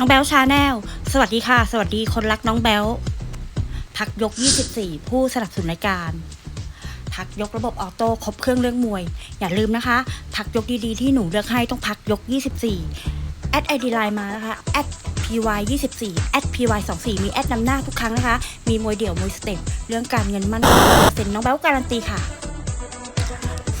น้องแบลชาแนล สวัสดีค่ะ สวัสดีคนรักน้องแบลพักยก 24 ผู้สนับสนุนรายการ พักยกระบบออโต้ครบเครื่องเรื่องมวย อย่าลืมนะคะ พักยกดีๆที่หนูเลือกให้ต้องพักยก 24 แอดไอดีไลน์มานะคะแอด py 24แอด py 24มีแอดนำหน้าทุกครั้งนะคะ มีมวยเดี่ยวมวยสเต็ปเรื่องการเงินมั่นคงเซ็นน้องแบลการันตีค่ะ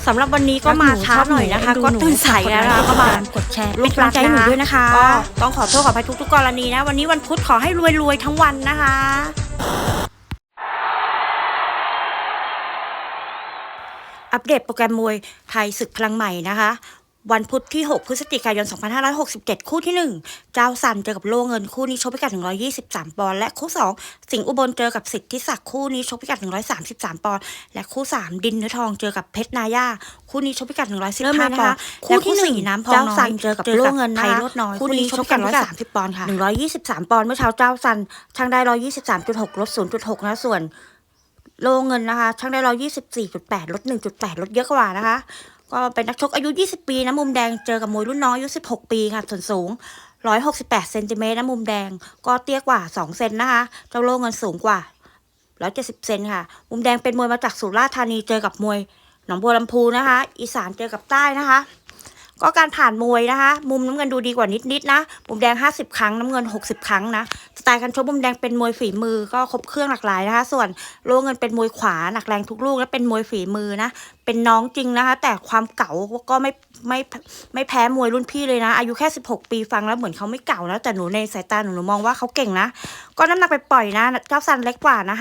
สำหรับวันนี้ก็มาช้าหน่อยนะคะ ก็ตื่นสายแล้วนะคะก็มากดแชร์เป็นกำลังใจให้หนูด้วยนะคะก็ต้องขอโทษขออภัยทุกๆกรณีนะ วันนี้วันพุธขอให้รวยๆทั้งวันนะคะอัปเดตโปรแกรมมวยไทยศึกพลังใหม่นะคะ วันพุธที่ 6 พฤศจิกายน 2567 คู่ที่ 1 เจ้าสันเจอกับโลเงินคู่นี้ชกพิกัด 123 ปอนด์และคู่ 2 สิงห์อุบลเจอกับสิทธิศักดิ์คู่นี้ชกพิกัด 133 ปอนด์และคู่ 3 ดินเนื้อทองเจอกับเพชรนายาคู่นี้ชกพิกัด 115 ปอนด์คู่ที่ 4 น้ำพองน้อยเจ้าสันเจอกับโลเงินนะคะคู่นี้ชกพิกัด 130 ปอนด์ค่ะ 123 ปอนด์เมื่อเช้าเจ้าสันช่างได้ 123.6ลด0.6 นะส่วนโลเงินนะคะช่างได้ร้อยยี่สิบสี่จุดแปดลดหนึ่งจุดแปดลดเยอะกว่านะคะ ก็เป็นนักชกอายุ 20 ปีนะมุมแดงเจอกับมวยรุ่นน้องอายุ 16 ปีค่ะส่วนสูง 168 เซนติเมตรนะมุมแดง ก็เตี้ยกว่า 2 เซนนะคะ เจ้าโลเงินสูงกว่า 170 เซนค่ะ มุมแดงเป็นมวยมาจากสุราษฎร์ธานีเจอกับมวยหนองบัวลำพูนะคะ อีสานเจอกับใต้นะคะ ก็การผ่านมวยนะคะ มุมน้ำเงินดูดีกว่านิดๆนะมุมแดง 50 ครั้งน้ำเงิน 60 ครั้งนะ สไตล์การชกมุมแดงเป็นมวยฝีมือก็ครบเครื่องหลากหลายนะคะ ส่วนโลเงินเป็นมวยขวาหนักแรงทุกลูกและเป็นมวยฝีมือนะ เป็นน้องจริงนะคะ แต่ความเก่าก็ไม่ไม่ไม่แพ้มวยรุ่นพี่เลยนะ อายุแค่ 16 ปีฟังแล้วเหมือนเขาไม่เก่านะแต่หนูในสายตาหนูหนูมองว่าเขาเก่งนะ ก็น้ำหนักไปปล่อยนะเจ้าซันเล็กกว่านะ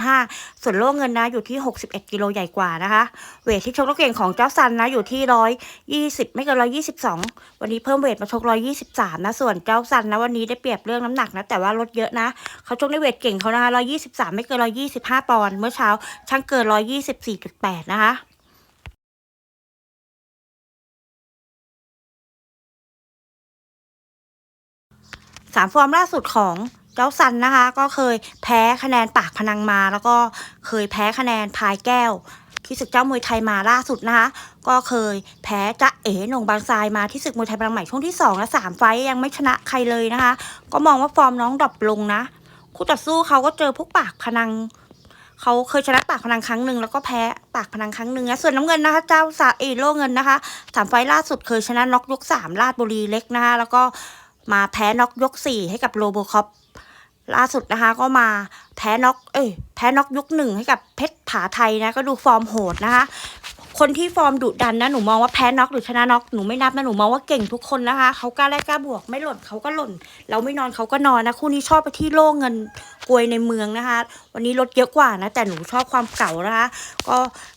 58.5 ส่วนโลเงินนะอยู่ที่ 61 กิโลใหญ่กว่านะคะ เวทที่ชกแล้วเก่งของเจ้าซันนะอยู่ที่ร้อยยี่สิบไม่เกินร้อยยี่สิบสองวันนี้เพิ่มเวทมาชกร้อยยี่สิบสามนะ ส่วนเจ้าซันนะวันนี้ได้เปรียบเรื่องน้ำหนักนะ แต่ว่าลดเยอะนะ เขาชกในเวทเก่งเขานะคะร้อยยี่สิบสามไม่เกินร้อยยี่สิบห้าปอนด์ เมื่อเช้าช่างเกินร้อยยี่สิบสี่จุดแปดนะคะสามฟอร์มล่าสุดของเจ้าซันนะคะ ก็เคยแพ้คะแนนปากพนังมา แล้วก็เคยแพ้คะแนนพายแก้ว ที่ศึกเจ้ามวยไทยมาล่าสุดนะคะก็เคยแพ้จะเอ๋หนงบางทรายมาที่ศึกมวยไทยพลังใหม่ช่วงที่สองและสามไฟยังไม่ชนะใครเลยนะคะ ก็มองว่าฟอร์มน้องดรอปลงนะคู่ต่อสู้เขาก็เจอพวกปากพนังเขาเคยชนะปากพนังครั้งหนึ่งแล้วก็แพ้ปากพนังครั้งหนึ่งนะส่วนน้ำเงินนะคะ เจ้าซาเอโลเงินนะคะสามไฟล่าสุดเคยชนะน็อกยกสามลาดบุรีเล็กนะคะแล้วก็มาแพ้น็อกยกสี่ให้กับโรโบคอป ล่าสุดนะคะก็มาแพ้น็อกเอ้ยแพ้น็อกยกหนึ่งให้กับเพชรผาไทยนะก็ดูฟอร์มโหดนะคะ คนที่ฟอร์มดุดันนะหนูมองว่าแพ้น็อกหรือชนะน็อกหนูไม่นับนะหนูมองว่าเก่งทุกคนนะคะเขากล้าแลกกล้าบวกไม่หล่นเขาก็หล่น เราไม่นอนเขาก็นอนนะคู่นี้ชอบไปที่โล่เงินกวยในเมืองนะคะ วันนี้ลดเยอะกว่านะแต่หนูชอบความเก่านะคะ ก็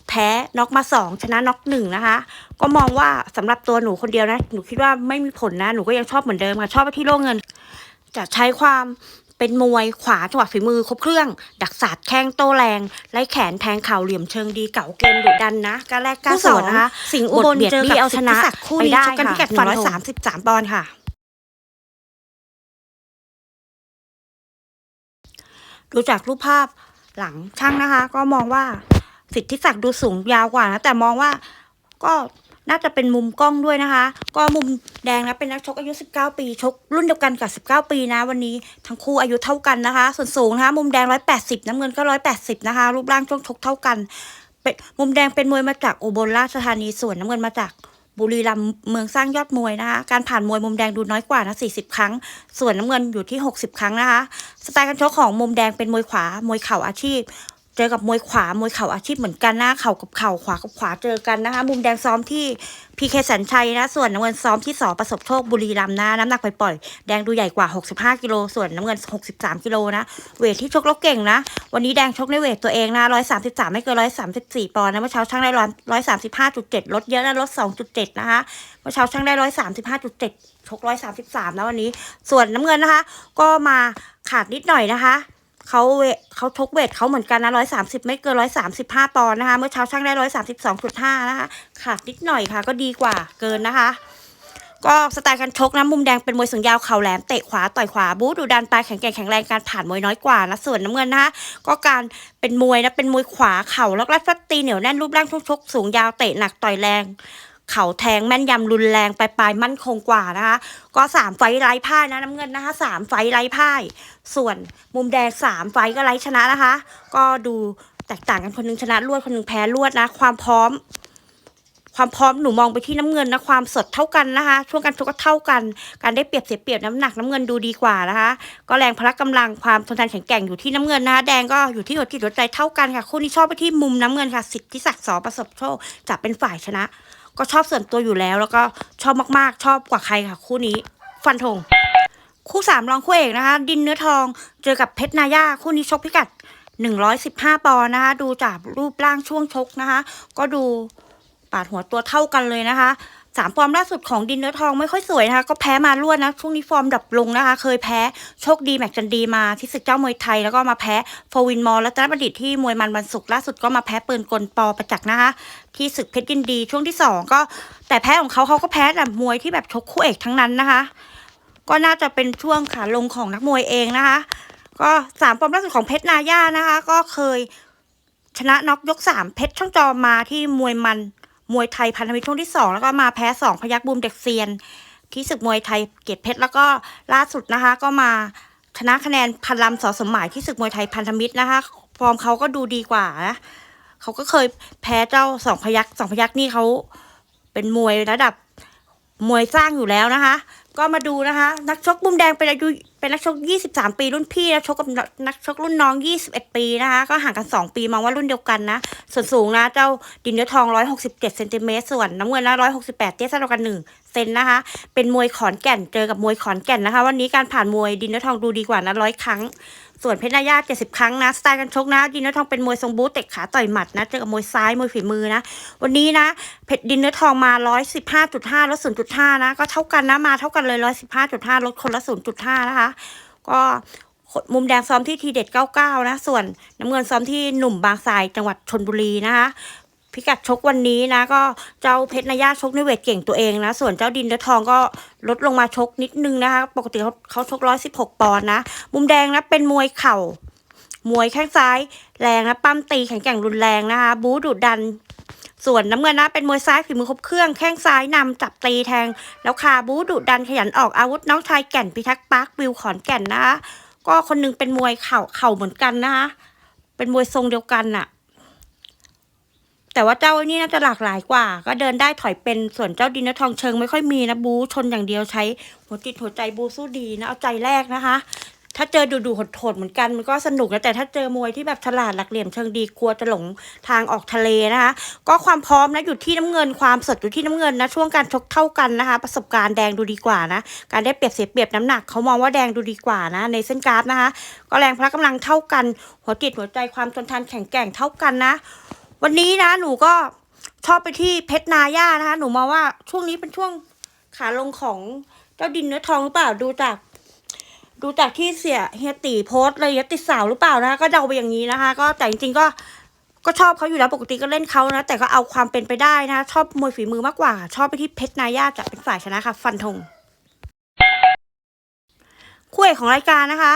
แพ้น็อกมาสองชนะน็อกหนึ่งนะคะ ก็มองว่าสำหรับตัวหนูคนเดียวนะหนูคิดว่าไม่มีผลนะหนูก็ยังชอบเหมือนเดิมค่ะชอบไปที่โล่เงิน จะใช้ความ เป็นมวยขวาจังหวะฝีมือครบเครื่อง ดักศาสตร์แข้งโต้แรงไล่แขนแทงเข่าเหลี่ยมเชิงดีเก่าเกมดุดันนะกล้าแรกกล้าสวนนะคะ สิงห์อุบลเจอกับเอาชนะคู่นี้ชกกันพิกัดหนึ่งร้อยสามสิบสามปอนด์ค่ะดูจากรูปภาพหลังช่างนะคะ ก็มองว่าสิทธิศักดิ์ดูสูงยาวกว่านะแต่มองว่าก็ น่าจะเป็นมุมกล้องด้วยนะคะ ก็มุมแดงนะเป็นนักชกอายุ 19 ปี ชกรุ่นเดียวกันกับ 19 ปีนะ วันนี้ทั้งคู่อายุเท่ากันนะคะ ส่วนสูงนะคะมุมแดง 180 น้ำเงินก็ 180 นะคะ รูปร่างช่วงชกเท่ากันเป็นมุมแดงเป็นมวยมาจากอุบลราชธานีส่วนน้ำเงินมาจากบุรีรัมย์เมืองสร้างยอดมวยนะคะ การผ่านมวยมุมแดงดูน้อยกว่านะ 40 ครั้ง ส่วนน้ำเงินอยู่ที่ 60 ครั้งนะคะ สไตล์การชกของมุมแดงเป็นมวยขวา มวยเข่าอาชีพ เจอกับมวยขวามวยเข่าอาชีพเหมือนกันนะเข่ากับเข่าขวากับขวาเจอกันนะคะ มุมแดงซ้อมที่พีเคสันชัยนะ ส่วนน้ำเงินซ้อมที่สอประสบโชคบุรีรัมย์นะน้ำหนักไปปล่อยๆแดงดูใหญ่กว่า 65 กิโลส่วนน้ำเงิน 63 กิโลนะ เวทที่ชกล้วเก่งนะ วันนี้แดงชกในเวทตัวเองนะ 133 ไม่เกิน 134 ปอนด์นะเมื่อเช้าช่างได้135.7 ลดเยอะนะลด 2.7 นะคะเมื่อเช้าช่างได้ 135.7ชก133 แล้ววันนี้ ส่วนน้ำเงินนะคะ ก็มาขาดนิดหน่อยนะคะ เขาเวเขาชกเวทเขาเหมือนกันนะร้อยสามสิบไม่เกินร้อยสามสิบห้าปอนด์นะคะ เมื่อเช้าช่างได้ร้อยสามสิบสองจุดห้านะคะขาดนิดหน่อยค่ะ ก็ดีกว่าเกินนะคะ ก็สไตล์การชกนะมุมแดงเป็นมวยสูงยาวเข่าแหลมเตะขวาต่อยขวาบู๊ดูดันปลายแข็งแกร่งแข็งแรงการผ่านมวยน้อยกว่านะส่วนน้ำเงินนะคะก็การเป็นมวยนะเป็นมวยขวาเข่าล้วก็ฟัดตีเหนียวแน่นรูปร่างช่วงชกสูงยาวเตะหนักต่อยแรง เขาแทงแม่นยำรุนแรงปลายปลายมั่นคงกว่านะคะ ก็สามไฟไร้พ่ายนะน้ำเงินนะคะสามไฟไร้พ่าย ส่วนมุมแดงสามไฟก็ไร้ชนะนะคะ ก็ดูแตกต่างกันคนหนึงชนะรวดคนหนึงแพ้รวดนะ ความพร้อม ความพร้อมหนูมองไปที่น้ำเงินนะความสดเท่ากันนะคะ ช่วงการชกก็เท่ากัน การได้เปรียบเสียเปรียบน้ำหนักน้ำเงินดูดีกว่านะคะ ก็แรงพละกำลังความทนทานแข็งแกร่งอยู่ที่น้ำเงินนะคะแดงก็อยู่ที่หัวจิตหัวใจเท่ากันค่ะคู่นี้ชอบไปที่มุมน้ำเงินค่ะ สิทธิศักดิ์สอประสบโชคจะเป็นฝ่ายชนะ ก็ชอบส่วนตัวอยู่แล้ว แล้วก็ชอบมากๆ ชอบกว่าใครค่ะ คู่นี้ ฟันธงคู่สามรองคู่เอกนะคะ ดินเนื้อทองเจอกับเพชรนาย่าคู่นี้ชกพิกัด115ปอนด์นะคะ ดูจากรูปร่างช่วงชกนะคะ ก็ดูปาดหัวตัวเท่ากันเลยนะคะ สามฟอร์มล่าสุดของดินเนื้อทองไม่ค่อยสวยนะคะ ก็แพ้มารวดนะ ช่วงนี้ฟอร์มดับลงนะคะ เคยแพ้โชคดีแม็กจันดีมาที่ศึกเจ้ามวยไทย แล้วก็มาแพ้โฟวินมอลและตนประดิษฐ์ที่มวยมันวันศุกร์ล่าสุดก็มาแพ้ปืนกลปอประจักษ์นะคะ ที่ศึกเพชรยินดีช่วงที่สองก็แต่แพ้ของเขาเขาก็แพ้แบบมวยที่แบบชกคู่เอกทั้งนั้นนะคะ ก็น่าจะเป็นช่วงขาลงของนักมวยเองนะคะ ก็สามฟอร์มล่าสุดของเพชรนาย่านะคะ ก็เคยชนะน็อกยกสามเพชรช่องจอมาที่มวยมัน มวยไทยพันธมิตรช่วงที่สองแล้วก็มาแพ้สองพยักบูมเด็กเซียน ที่ศึกมวยไทยเกียรติเพชรแล้วก็ล่าสุดนะคะ ก็มาชนะคะแนนพันลำสอสมหมายที่ศึกมวยไทยพันธมิตรนะคะฟอร์มเขาก็ดูดีกว่านะเขาก็เคยแพ้เจ้าสองพยักสองพยักนี่เขาเป็นมวยระดับมวยสร้างอยู่แล้วนะคะ ก็มาดูนะคะ นักชกมุมแดงเป็นอายุเป็นนักชก 23 ปีรุ่นพี่แล้วชกกับนักชกรุ่นน้อง 21 ปีนะคะ ก็ห่างกัน 2 ปีมองว่ารุ่นเดียวกันนะ ส่วนสูงนะ เจ้าดินเนื้อทอง 167เซนติเมตรส่วนน้ำเงินนะ168 เตี้ยสั้นกว่ากัน 1 เซนนะคะ เป็นมวยขอนแก่นเจอกับมวยขอนแก่นนะคะ วันนี้การผ่านมวยดินเนื้อทองดูดีกว่านะร้อยครั้ง ส่วนเพชรนายา70 ครั้งนะสไตล์การชกนะ ดินเนื้อทองเป็นมวยทรงบูทเตะขาต่อยหมัดนะเจอกับมวยซ้ายมวยฝีมือนะ วันนี้นะเพชรดินเนื้อทองมา 115.5ลด0.5นะก็เท่ากันนะมาเท่ากันเลย 115.5ลดคนละ0.5นะคะก็มุมแดงซ้อมที่ทีเด็ด 99 นะ ส่วนน้ำเงินซ้อมที่หนุ่มบางทรายจังหวัดชนบุรีนะคะพิกัดชกวันนี้นะ ก็เจ้าเพชรนายาชกในเวทเก่งตัวเองนะ ส่วนเจ้าดินเดทองก็ลดลงมาชกนิดนึงนะคะ ปกติเขาเขาชก 116 ปอนด์นะ มุมแดงนะเป็นมวยเข่ามวยแข้งซ้ายแรงนะปั้มตีแข็งแกร่งรุนแรงนะคะ บู๊ดุดัน ส่วนน้ำเงินนะเป็นมวยซ้ายฝีมือครบเครื่องแข้งซ้ายนำจับตีแทง แล้วคาบูดุดันขยันออกอาวุธน้องชายแก่นพิทักษ์ปาร์ควิวขอนแก่นนะคะก็คนหนึงเป็นมวยเข่าเข่าเหมือนกันนะคะเป็นมวยทรงเดียวกันน่ะ แต่ว่าเจ้านี่น่าจะหลากหลายกว่า ก็เดินได้ถอยเป็นส่วนเจ้าดินนทองเชิงไม่ค่อยมีนะบูชนอย่างเดียวใช้หัวจิตหัวใจบูสู้ดีนะเอาใจแรกนะคะ ถ้าเจอดูดูโหดๆเหมือนกันมันก็สนุกนะแต่ถ้าเจอมวยที่แบบฉลาดหลักเหลี่ยมเชิงดีกลัวจะหลงทางออกทะเลนะคะ ก็ความพร้อมนะอยู่ที่น้ำเงินความสดอยู่ที่น้ำเงินนะช่วงการชกเท่ากันนะคะ ประสบการณ์แดงดูดีกว่านะการได้เปรียบเสียเปรียบน้ำหนักเขามองว่าแดงดูดีกว่านะ ในเส้นกราฟนะคะ ก็แรงพละกำลังเท่ากัน หัวจิตหัวใจความทนทานแข็งแกร่งเท่ากันนะ วันนี้นะหนูก็ชอบไปที่เพชรนาย่านะคะ หนูมองว่าช่วงนี้เป็นช่วงขาลงของเจ้าดินเนื้อทองหรือเปล่าดูจาก ดูจากที่เสียเฮียตีโพสต์เลยติดสาวหรือเปล่านะก็เดาไปอย่างนี้นะคะ ก็แต่จริงๆก็ก็ชอบเขาอยู่แล้วปกติก็เล่นเขานะ แต่ก็เอาความเป็นไปได้นะ ชอบมวยฝีมือมากกว่า ชอบไปที่เพชรนายาจะเป็นฝ่ายชนะค่ะฟันธงคู่เอกของรายการนะคะ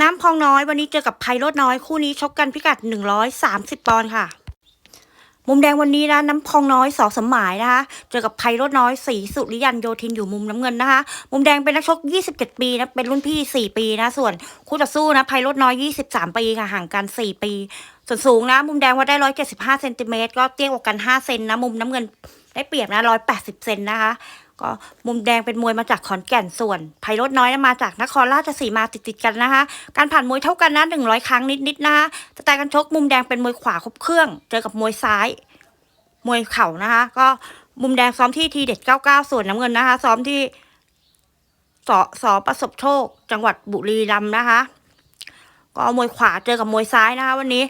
น้ำพองน้อยวันนี้เจอกับไพโรดน้อยคู่นี้ชกกันพิกัดหนึ่งร้อยสามสิบปอนด์ค่ะ มุมแดงวันนี้นะน้ำพองน้อยสอสมหมายนะคะเจอกับไพโรดน้อยสีสุริยันโยธินอยู่มุมน้ำเงินนะคะ มุมแดงเป็นนักชก 27 ปีนะเป็นรุ่นพี่ 4 ปีนะ ส่วนคู่ต่อสู้นะไพโรดน้อย 23 ปีค่ะห่างกัน 4 ปี ส่วนสูงนะ มุมแดงว่าได้ 175เซนติเมตรก็เตี้ยกว่ากัน 5 เซนนะ มุมน้ำเงินได้เปรียบนะ 180 เซนนะคะ ก็มุมแดงเป็นมวยมาจากขอนแก่นส่วน ไพโรดน้อยมาจากนครราชสีมาติดๆกันนะคะ การผ่านมวยเท่ากันนะ100ครั้งนิดๆนะคะสไตล์การชกมุมแดงเป็นมวยขวาครบเครื่อง เจอกับมวยซ้าย มวยเข่านะคะ ก็มุมแดงซ้อมที่ทีเด็ด99ส่วนน้ำเงินนะคะ ซ้อมที่สสประสบโชค จังหวัดบุรีรัมย์นะคะ ก็มวยขวาเจอกับมวยซ้ายนะคะ วันนี้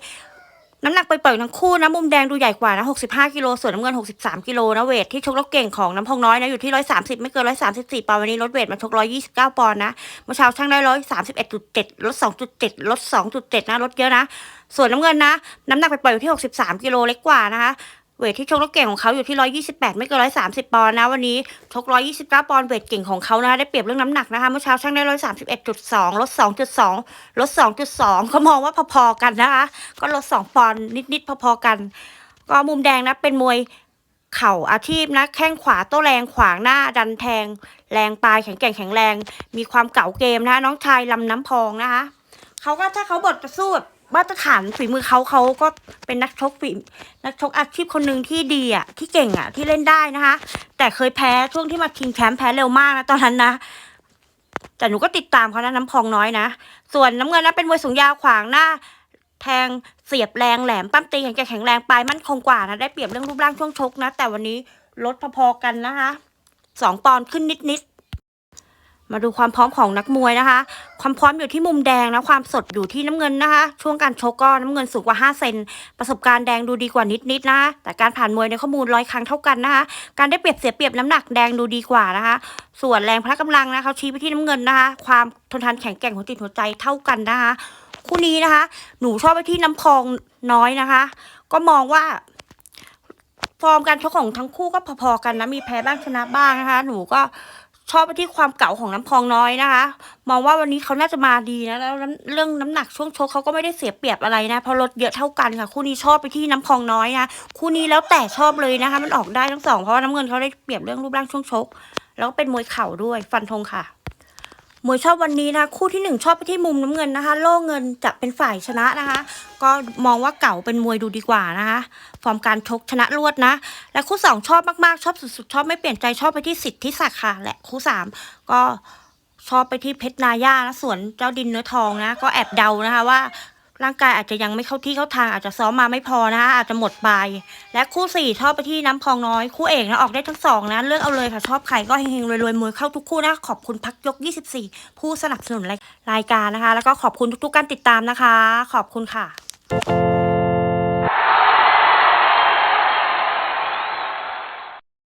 น้ำหนักไปเปิดทั้งคู่นะมุมแดงดูใหญ่กว่านะ 65 กิโลส่วนน้ำเงิน 63 กิโลนะเวทที่ชกแล้วเก่งของน้ำพองน้อยนะอยู่ที่ 130 ไม่เกิน 134ปอนด์วันนี้ลดเวทมาชก 129 ปอนด์นะเมื่อเช้าช่างได้ 131.7 ลด 2.7 ลด 2.7 นะลดเยอะนะ ส่วนน้ำเงินนะ น้ำหนักไปปล่อยอยู่ที่ 63 กิโลเล็กกว่านะคะ เวทที่ชกแล้วเก่งของเขาอยู่ที่ 128 ไม่เกิน 130 ปอนด์นะ วันนี้ชก 129 ปอนด์เวทเก่งของเขานะได้เปรียบเรื่องน้ำหนักนะคะเมื่อเช้าช่างได้ 131.2 ลด 2.2 ลด 2.2เขามองว่าพอๆกันนะคะ ก็ลด 2 ปอนด์นิดๆ พอๆกัน ก็มุมแดงนะเป็นมวยเข่าอาชีพนะแข้งขวาโต้แรงขวางหน้าดันแทง แรงปลายแข็งแกร่งแข็งแรง มีความเก่าเกมนะคะน้องชายลำน้ำพองนะคะเขาก็ถ้าเขาบทจะสู้แบบ มาตรฐานฝีมือเขาเขาก็เป็นนักชกฝีนักชกอาชีพคนหนึ่งที่ดีอะที่เก่งอะที่เล่นได้นะคะ แต่เคยแพ้ช่วงที่มาชิงแชมป์แพ้เร็วมากนะตอนนั้นนะแต่หนูก็ติดตามเขานะน้ำพองน้อยนะ ส่วนน้ำเงินนะเป็นมวยสูงยาวขวางหน้า แทงเสียบแรงแหลมปั้มตีแข็งแรงแข็งแรงปลายมั่นคงกว่านะได้เปรียบเรื่องรูปร่างช่วงชกนะ แต่วันนี้ลดพอๆกันนะคะสองปอนขึ้นนิดๆ มาดูความพร้อมของนักมวยนะคะ ความพร้อมอยู่ที่มุมแดงนะความสดอยู่ที่น้ำเงินนะคะ ช่วงการชกก็น้ำเงินสูงกว่า 5 เซน ประสบการณ์แดงดูดีกว่านิดๆนะคะ แต่การผ่านมวยในข้อมูลร้อยครั้งเท่ากันนะคะ การได้เปรียบเสียเปรียบน้ำหนักแดงดูดีกว่านะคะ ส่วนแรงพละกำลังนะเขาชี้ไปที่น้ำเงินนะคะ ความทนทานแข็งแกร่งของจิตหัวใจเท่ากันนะคะ คู่นี้นะคะ หนูชอบไปที่น้ำพองน้อยนะคะ ก็มองว่าฟอร์มการชกของทั้งคู่ก็พอๆกันนะมีแพ้บ้างชนะบ้างนะคะ หนูก็ ชอบไปที่ความเก่าของน้ำพองน้อยนะคะ มองว่าวันนี้เขาน่าจะมาดีนะแล้วเรื่องน้ำหนักช่วงชกเขาก็ไม่ได้เสียเปรียบอะไรนะเพราะลดเยอะเท่ากันค่ะ คู่นี้ชอบไปที่น้ำพองน้อยนะคู่นี้แล้วแต่ชอบเลยนะคะ มันออกได้ทั้งสองเพราะว่าน้ำเงินเขาได้เปรียบเรื่องรูปร่างช่วงชก แล้วก็เป็นมวยเข่าด้วยฟันธงค่ะ มวยชอบวันนี้นะคู่ที่หนึ่งชอบไปที่มุมน้ำเงินนะคะ โล่เงินจะเป็นฝ่ายชนะนะคะ ก็มองว่าเก่าเป็นมวยดูดีกว่านะคะ ฟอร์มการชกชนะรวดนะ และคู่สองชอบมากๆ ชอบสุดๆ ชอบไม่เปลี่ยนใจชอบไปที่สิทธิศักดิ์ค่ะ และคู่สามก็ชอบไปที่เพชรนาย่านะส่วนเจ้าดินเนื้อทองนะ ก็แอบเดานะคะว่า ร่างกายอาจจะยังไม่เข้าที่เข้าทางอาจจะซ้อมมาไม่พอนะคะอาจจะหมดไป และคู่สี่ชอบไปที่น้ำพองน้อย คู่เอกนะออกได้ทั้งสองนะเลือกเอาเลยค่ะชอบใครก็เฮงๆรวยๆมวยเข้าทุกคู่นะขอบคุณพักยก 24 ผู้สนับสนุนรายรายการนะคะ แล้วก็ขอบคุณทุกๆการติดตามนะคะ ขอบคุณค่ะ